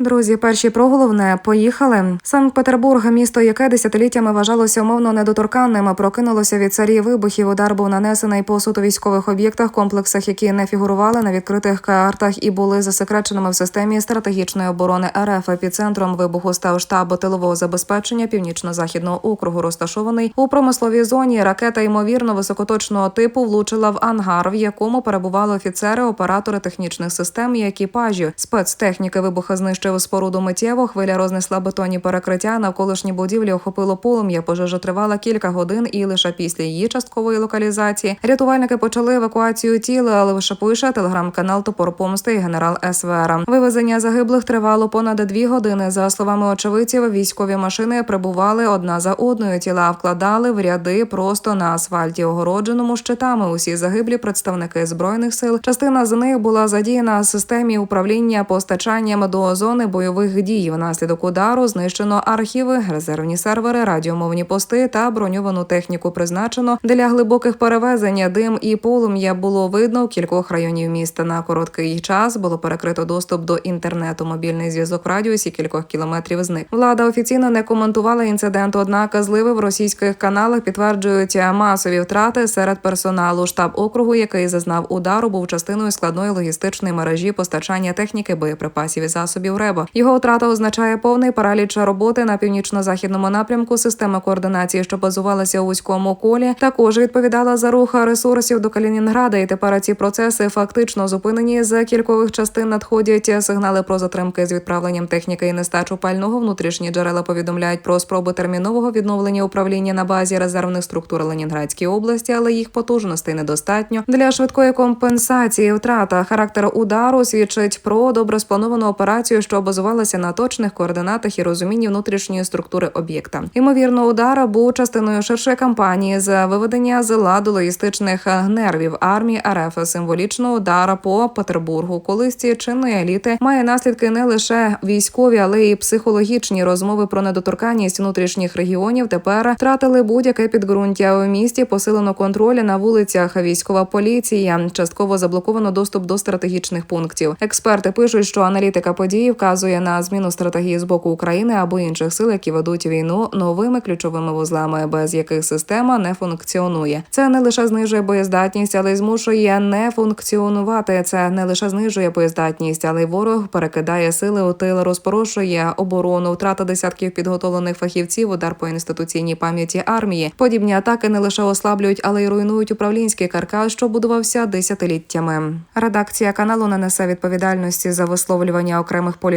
Друзі, перші про головне поїхали. Санкт-Петербург, місто, яке десятиліттями вважалося умовно недоторканним, прокинулося від серії вибухів. Удар був нанесений по суто військових об'єктах, комплексах, які не фігурували на відкритих картах і були засекреченими в системі стратегічної оборони РФ. Епіцентром вибуху став штаб тилового забезпечення північно-західного округу, розташований у промисловій зоні. Ракета ймовірно високоточного типу влучила в ангар, в якому перебували офіцери, оператори технічних систем і екіпажі. Спецтехніки вибуха знищив споруду миттєво. Хвиля рознесла бетонні перекриття. Навколишні будівлі охопило полум'я. Пожежа тривала кілька годин, і лише після її часткової локалізації рятувальники почали евакуацію тіла. Але лише пише телеграм-канал Топор Помсти і генерал СВР. Вивезення загиблих тривало понад дві години. За словами очевидців, військові машини прибували одна за одною. Тіла вкладали в ряди просто на асфальті, огородженому щитами. Усі загиблі представники збройних сил. Частина з них була задіяна системі управління постачанням до зони бойових дій. Внаслідок удару знищено архіви, резервні сервери, радіомовні пости та броньовану техніку призначено для глибоких перевезень. Дим і полум'я було видно у кількох районів міста. На короткий час було перекрито доступ до інтернету. Мобільний зв'язок в радіусі кількох кілометрів зник. Влада офіційно не коментувала інцидент. Однак зливи в російських каналах підтверджують масові втрати серед персоналу. Штаб округу, який зазнав удару, був частиною складної логістичної мережі постачання техніки, боєприпасів і засобів РЕБО. Його втрата означає повний параліч роботи на північно-західному напрямку. Система координації, що базувалася у вузькому колі, також відповідала за рух ресурсів до Калінінграда. І тепер ці процеси фактично зупинені. З кількох частин надходять сигнали про затримки з відправленням техніки і нестачу пального. Внутрішні джерела повідомляють про спроби термінового відновлення управління на базі резервних структур Ленінградської області, але їх потужностей недостатньо для швидкої компенсації. Втрата характер удару свідчить про добре сплановану операцію, що базувалася на точних координатах і розумінні внутрішньої структури об'єкта. Ймовірно, удар був частиною ширшої кампанії з виведення з ладу логістичних нервів армії РФ. Символічно удар по Петербургу, колисті чинної еліти має наслідки не лише військові, але й психологічні розмови про недоторканність внутрішніх регіонів. Тепер втратили будь-яке підґрунтя у місті. Посилено контроль на вулицях. Військова поліція частково заблоковано доступ до стратегічних пунктів. Експерти пишуть, що аналітика події вказує на зміну стратегії з боку України або інших сил, які ведуть війну новими ключовими вузлами, без яких система не функціонує. Це не лише знижує боєздатність, але й змушує не функціонувати. Це не лише знижує боєздатність, але й ворог перекидає сили у тил, розпорошує оборону, втрата десятків підготовлених фахівців, удар по інституційній пам'яті армії. Подібні атаки не лише ослаблюють, але й руйнують управлінський каркас, що будувався десятиліттями. Редакція каналу не несе відповідальності за висловлювання окремих